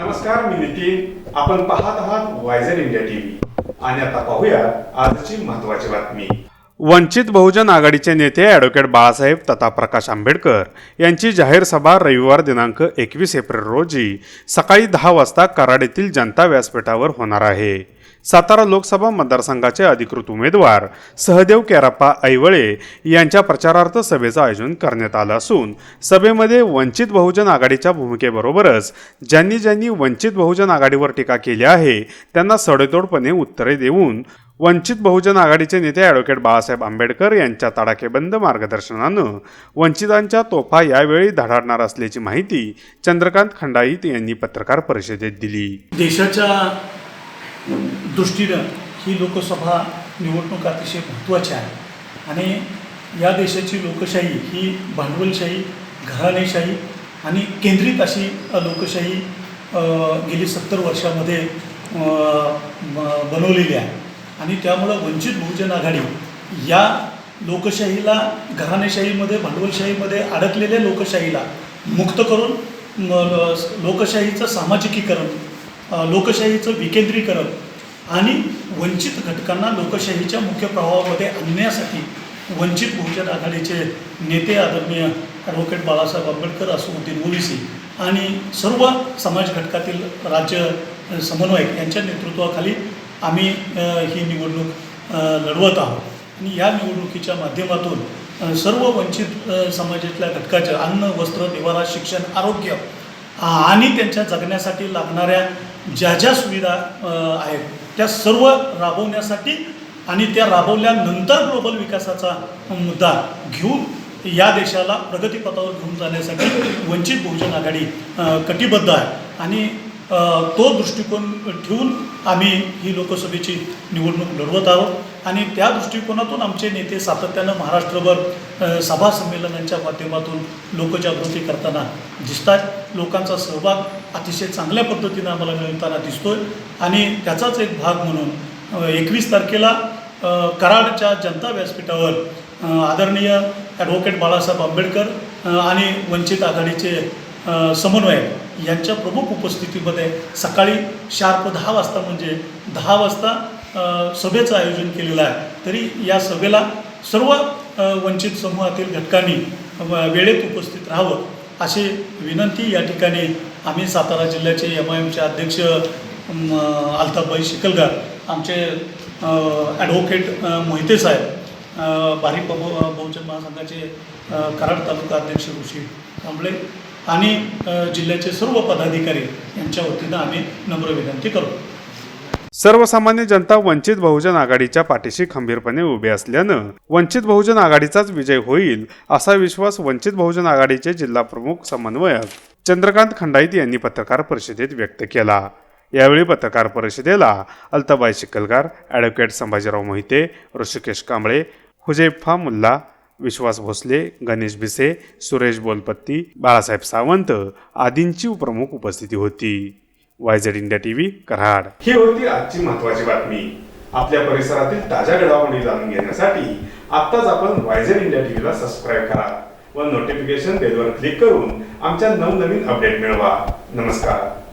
नमस्कार मी नितीन आपण पाहत आहात वायझर इंडिया टीव्ही आणि आता पाहूया आजची महत्वाची बातमी. वंचित बहुजन आघाडीचे नेते ॲडव्होकेट बाळासाहेब तथा प्रकाश आंबेडकर यांची जाहीर सभा रविवार दिनांक एकवीस एप्रिल रोजी सकाळी दहा वाजता कराड येथील जनता व्यासपीठावर होणार आहे. सातारा लोकसभा मतदारसंघाचे अधिकृत उमेदवार सहदेव केराप्पा ऐवळे यांच्या प्रचारार्थ सभेचं आयोजन करण्यात आलं असून सभेमध्ये वंचित बहुजन आघाडीच्या भूमिकेबरोबरच ज्यांनी ज्यांनी वंचित बहुजन आघाडीवर टीका केली आहे त्यांना सडेतोडपणे उत्तरे देऊन वंचित बहुजन आघाडीचे नेते ॲडव्होकेट बाळासाहेब आंबेडकर यांच्या तडाखेबंद मार्गदर्शनानं वंचितांच्या तोफा यावेळी धडाडणार असल्याची माहिती चंद्रकांत खंडाईत यांनी पत्रकार परिषदेत दिली. देशाच्या दृष्टीनं ही लोकसभा निवडणूक अतिशय महत्त्वाची आहे. आणि या देशाची लोकशाही ही भांडवलशाही घराणेशाही आणि केंद्रित अशी लोकशाही गेली सत्तर वर्षामध्ये बनवलेली आहे. आणि त्यामुळं वंचित बहुजन आघाडी या लोकशाहीला घराणेशाहीमध्ये भांडवलशाहीमध्ये अडकलेल्या लोकशाहीला मुक्त करून लोकशाहीचं सामाजिकीकरण लोकशाहीचं विकेंद्रीकरण आणि वंचित घटकांना लोकशाहीच्या मुख्य प्रवाहामध्ये आणण्यासाठी वंचित बहुजन आघाडीचे नेते आदरणीय ॲडव्होकेट बाळासाहेब आंबेडकर असुद्दीन ओबीसी आणि सर्व समाज घटकातील राज्य समन्वयक यांच्या नेतृत्वाखाली आम्ही ही निवडणूक लढवत आहोत. आणि या निवडणुकीच्या माध्यमातून सर्व वंचित समाजातल्या घटकाच्या अन्न वस्त्र निवारा शिक्षण आरोग्य आणि त्यांच्या जगण्यासाठी लागणाऱ्या ज्या ज्या सुविधा आहेत त्या सर्व राबवण्यासाठी आणि त्या राबवल्यानंतर ग्लोबल विकासाचा मुद्दा घेऊन या देशाला प्रगतीपथावर घेऊन जाण्यासाठी वंचित बहुजन आघाडी कटिबद्ध आहे. आणि तो दृष्टिकोन ठेवून आम्ही ही लोकसभेची निवडणूक लढवत आहोत. आणि त्या दृष्टिकोनातून आमचे नेते सातत्यानं महाराष्ट्रभर सभा संमेलनांच्या माध्यमातून लोकजागृती करताना दिसतात. लोकांचा सहभाग अतिशय चांगल्या पद्धतीनं आम्हाला मिळताना दिसतोय. आणि त्याचाच एक भाग म्हणून एकवीस तारखेला कराडच्या जनता व्यासपीठावर आदरणीय ॲडव्होकेट बाळासाहेब आंबेडकर आणि वंचित आघाडीचे समन्वयक यांच्या प्रमुख उपस्थितीमध्ये सकाळी शार्प दहा वाजता म्हणजे दहा वाजता सभेचं आयोजन केलेलं आहे. तरी या सभेला सर्व वंचित समूहातील घटकांनी वेळेत उपस्थित राहावं अशी विनंती या ठिकाणी आम्ही सातारा जिल्ह्याचे एम आय एमचे अध्यक्ष अल्ताबाई अल्ताफबाई शिकलगार आमचे ॲडव्होकेट मोहिते साहेब बारीक बहु बहुजन महासंघाचे कराड तालुका अध्यक्ष ऋषी कांबळे आणि जिल्ह्याचे सर्व पदाधिकारी यांच्या वतीनं आम्ही नम्र विनंती करतो सर्वसामान्य जनता वंचित बहुजन आघाडीच्या पाठीशी खंबीरपणे उभे असल्यानं वंचित बहुजन आघाडीचाच विजय होईल असा विश्वास वंचित बहुजन आघाडीचे जिल्हा प्रमुख समन्वयक चंद्रकांत खंडाईत यांनी पत्रकार परिषदेत व्यक्त केला. यावेळी पत्रकार परिषदेला अल्ताबाई शिकलगार ॲडव्होकेट संभाजीराव मोहिते ऋषिकेश कांबळे हुजेफा मुल्ला विश्वास भोसले गणेश भिसे सुरेश बोलपत्ती बाळासाहेब सावंत आदींची प्रमुख उपस्थिती होती. YZ India TV Karad. ही होती आजची महत्वाची बातमी. आपल्या परिसरातील ताज्या घडामोडी जाणून घेण्यासाठी आत्ताच आपण वायझेड इंडिया टीव्हीला सबस्क्राईब करा व नोटिफिकेशन बेलवर क्लिक करून आमच्या नवनवीन अपडेट मिळवा. नमस्कार.